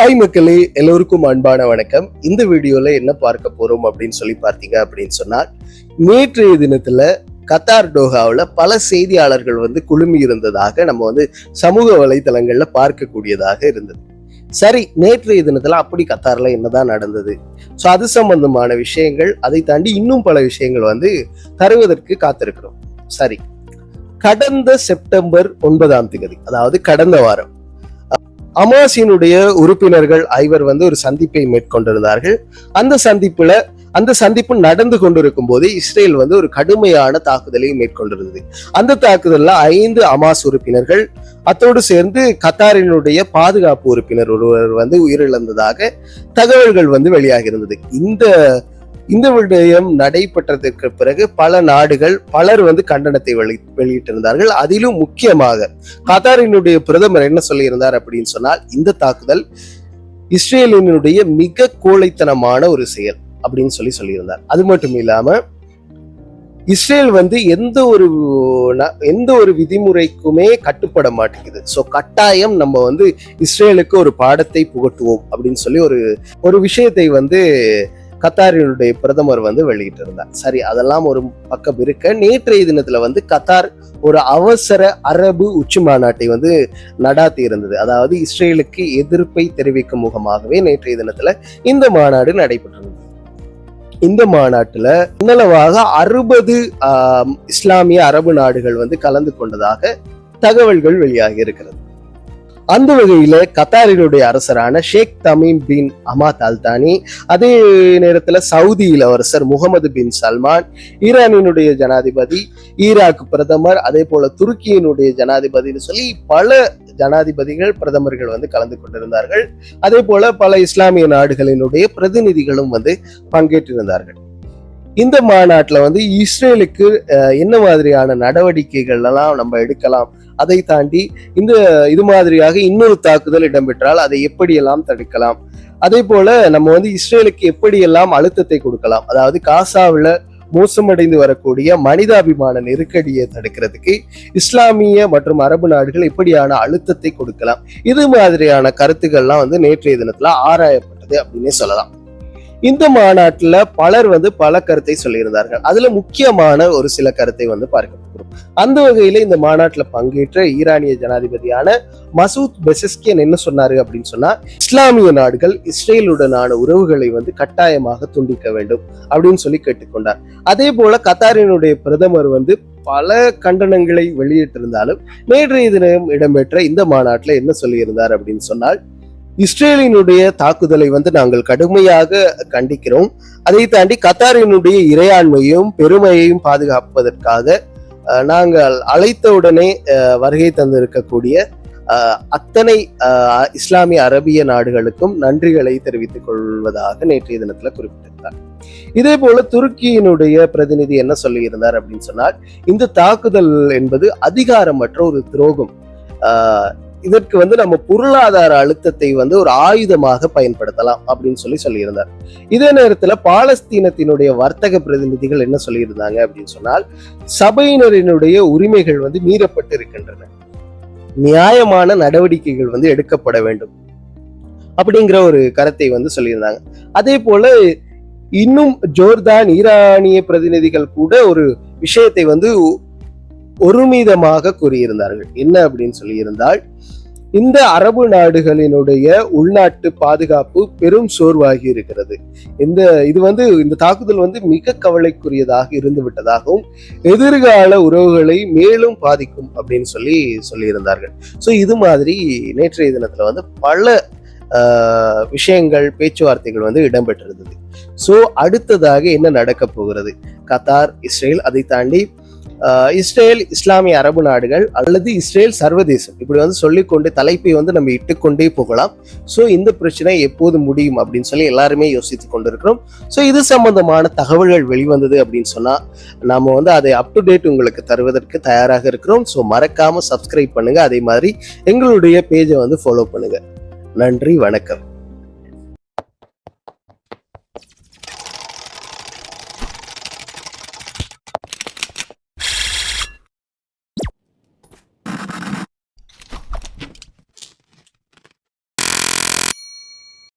Hi மக்களே எல்லோருக்கும் அன்பான வணக்கம். இந்த வீடியோல என்ன பார்க்க போறோம் அப்படின்னு சொல்லி பார்த்தீங்க அப்படின்னு சொன்னால் நேற்றைய தினத்துல கத்தார் டோஹாவில் பல செய்தியாளர்கள் வந்து குழுமி இருந்ததாக நம்ம வந்து சமூக வலைதளங்கள்ல பார்க்கக்கூடியதாக இருந்தது. சரி நேற்றைய தினத்துல அப்படி கத்தார்ல என்னதான் நடந்தது? ஸோ அது சம்பந்தமான விஷயங்கள் அதை தாண்டி இன்னும் பல விஷயங்கள் வந்து தருவதற்கு காத்திருக்கிறோம். சரி கடந்த செப்டம்பர் ஒன்பதாம் தேதி அதாவது கடந்த வாரம் அமாசினுடைய உறுப்பினர்கள் ஐவர் வந்து ஒரு சந்திப்பை மேற்கொண்டிருந்தார்கள். அந்த சந்திப்புல அந்த சந்திப்பு நடந்து கொண்டிருக்கும் போது இஸ்ரேல் வந்து ஒரு கடுமையான தாக்குதலை மேற்கொண்டிருந்தது. அந்த தாக்குதல்ல ஐந்து அமாஸ் உறுப்பினர்கள் அத்தோடு சேர்ந்து கத்தாரினுடைய பாதுகாப்பு உறுப்பினர் ஒருவர் வந்து உயிரிழந்ததாக தகவல்கள் வந்து வெளியாகி இருந்தது இந்த இந்த விடயம் நடைபெற்றதற்கு பிறகு பல நாடுகள் பலர் வந்து கண்டனத்தை வெளி வெளியிட்டிருந்தார்கள். அதிலும் முக்கியமாக கத்தாரினுடைய பிரதமர் என்ன சொல்லியிருந்தார் அப்படின்னு சொன்னால் இந்த தாக்குதல் இஸ்ரேலினுடைய மிக கோழைத்தனமான ஒரு செயல் அப்படின்னு சொல்லி சொல்லியிருந்தார். அது மட்டும் இல்லாம இஸ்ரேல் வந்து எந்த ஒரு ந- எந்த ஒரு விதிமுறைக்குமே கட்டுப்பட மாட்டேங்குது. ஸோ கட்டாயம் நம்ம வந்து இஸ்ரேலுக்கு ஒரு பாடத்தை புகட்டுவோம் அப்படின்னு சொல்லி ஒரு ஒரு விஷயத்தை வந்து கத்தாரினுடைய பிரதமர் வந்து வெளியிட்டிருந்தார். சரி அதெல்லாம் ஒரு பக்கம் இருக்க. நேற்றைய தினத்துல வந்து கத்தார் ஒரு அவசர அரபு உச்சி மாநாட்டை வந்து நடாத்தி இருந்தது. அதாவது இஸ்ரேலுக்கு எதிர்ப்பை தெரிவிக்கும் முகமாகவே நேற்றைய தினத்துல இந்த மாநாடு நடைபெற்றிருந்தது. இந்த மாநாட்டுல இன்னளவாக அறுபது இஸ்லாமிய அரபு நாடுகள் வந்து கலந்து கொண்டதாக தகவல்கள் வெளியாகி இருக்கிறது. அந்த வகையில கத்தாரினுடைய அரசரான ஷேக் தமீம் பின் அமாத் அல்தானி அதே நேரத்துல சவுதி இளவரசர் முகமது பின் சல்மான் ஈரானினுடைய ஜனாதிபதி ஈராக் பிரதமர் அதே போல துருக்கியினுடைய ஜனாதிபதினு சொல்லி பல ஜனாதிபதிகள் பிரதமர்கள் வந்து கலந்து கொண்டிருந்தார்கள். அதே போல பல இஸ்லாமிய நாடுகளினுடைய பிரதிநிதிகளும் வந்து பங்கேற்றிருந்தார்கள். இந்த மாநாட்டுல வந்து இஸ்ரேலுக்கு அஹ், என்ன மாதிரியான நடவடிக்கைகள் எல்லாம் நம்ம எடுக்கலாம்? அதை தாண்டி இந்த இது மாதிரியாக இன்னொரு தாக்குதல் இடம்பெற்றால் அதை எப்படியெல்லாம் தடுக்கலாம்? அதே போல நம்ம வந்து இஸ்ரேலுக்கு எப்படியெல்லாம் அழுத்தத்தை கொடுக்கலாம்? அதாவது காசாவில் மோசமடைந்து வரக்கூடிய மனிதாபிமான நெருக்கடியை தடுக்கிறதுக்கு இஸ்லாமிய மற்றும் அரபு நாடுகள் எப்படியான அழுத்தத்தை கொடுக்கலாம்? இது மாதிரியான கருத்துக்கள்லாம் வந்து நேற்றைய தினத்துல ஆராயப்பட்டது அப்படின்னே சொல்லலாம். இந்த மாநாட்டில் பலர் வந்து பல கருத்தை சொல்லியிருந்தார்கள். அதுல முக்கியமான ஒரு சில கருத்தை வந்து பார்க்க போகிறோம் அந்த வகையில இந்த மாநாட்டில் பங்கேற்ற ஈரானிய ஜனாதிபதியான மசூத் பெசஸ்கியன் என்ன சொன்னாரு அப்படின்னு சொன்னா இஸ்லாமிய நாடுகள் இஸ்ரேலுடனான உறவுகளை வந்து கட்டாயமாக துண்டிக்க வேண்டும் அப்படின்னு சொல்லி கேட்டுக்கொண்டார். அதே போல கத்தாரினுடைய பிரதமர் வந்து பல கண்டனங்களை வெளியிட்டிருந்தாலும் நேற்றைய தினம் இடம்பெற்ற இந்த மாநாட்டில் என்ன சொல்லியிருந்தார் அப்படின்னு சொன்னால் இஸ்ரேலினுடைய தாக்குதலை வந்து நாங்கள் கடுமையாக கண்டிக்கிறோம். அதை தாண்டி கத்தாரினுடைய இறையாண்மையும் பெருமையையும் பாதுகாப்பதற்காக நாங்கள் அழைத்தவுடனே வருகை தந்திருக்கக்கூடிய அத்தனை இஸ்லாமிய அரபிய நாடுகளுக்கும் நன்றிகளை தெரிவித்துக் கொள்வதாக நேற்றைய தினத்துல குறிப்பிட்டிருந்தார். இதே போல துருக்கியினுடைய பிரதிநிதி என்ன சொல்லியிருந்தார் அப்படின்னு சொன்னால் இந்த தாக்குதல் என்பது அதிகாரமற்ற ஒரு துரோகம். ஆஹ் இதற்கு வந்து நம்ம பொருளாதார அழுத்தத்தை வந்து ஒரு ஆயுதமாக பயன்படுத்தலாம் அப்படின்னு சொல்லி சொல்லியிருந்தார். இதே நேரத்துல பாலஸ்தீனத்தினுடைய வர்த்தக பிரதிநிதிகள் என்ன சொல்லியிருந்தாங்க அப்படின்னு சொன்னால் சபையினரினுடைய உரிமைகள் வந்து மீறப்பட்டு இருக்கின்றன நியாயமான நடவடிக்கைகள் வந்து எடுக்கப்பட வேண்டும் அப்படிங்கிற ஒரு கருத்தை வந்து சொல்லியிருந்தாங்க. அதே போல இன்னும் ஜோர்தான் ஈரானிய பிரதிநிதிகள் கூட ஒரு விஷயத்தை வந்து ஒருமிதமாக கூறியிருந்தார்கள். என்ன அப்படின்னு சொல்லியிருந்தால் இந்த அரபு நாடுகளினுடைய உள்நாட்டு பாதுகாப்பு பெரும் சோர்வாகி இருக்கிறது. இந்த இது வந்து இந்த தாக்குதல் வந்து மிக கவலைக்குரியதாக இருந்து விட்டதாகவும் எதிர்கால உறவுகளை மேலும் பாதிக்கும் அப்படின்னு சொல்லி சொல்லியிருந்தார்கள். ஸோ இது மாதிரி நேற்றைய தினத்துல வந்து பல விஷயங்கள் பேச்சுவார்த்தைகள் வந்து இடம்பெற்றிருந்தது. ஸோ அடுத்ததாக என்ன நடக்க போகிறது? கத்தார் இஸ்ரேல் அதை தாண்டி இஸ்ரேல் இஸ்லாமிய அரபு நாடுகள் அல்லது இஸ்ரேல் சர்வதேசம். இப்படி வந்து சொல்லிக்கொண்டு தலைப்பை வந்து நம்ம இட்டுக்கொண்டே போகலாம். ஸோ இந்த பிரச்சனை எப்போது முடியும் அப்படின்னு சொல்லி எல்லாருமே யோசித்து கொண்டிருக்கிறோம். ஸோ இது சம்பந்தமான தகவல்கள் வெளிவந்தது அப்படின்னு சொன்னால் நாம் வந்து அதை அப் டு டேட் உங்களுக்கு தருவதற்கு தயாராக இருக்கிறோம். ஸோ மறக்காமல் சப்ஸ்கிரைப் பண்ணுங்கள் அதே மாதிரி எங்களுடைய பேஜை வந்து ஃபாலோ பண்ணுங்கள் நன்றி வணக்கம்.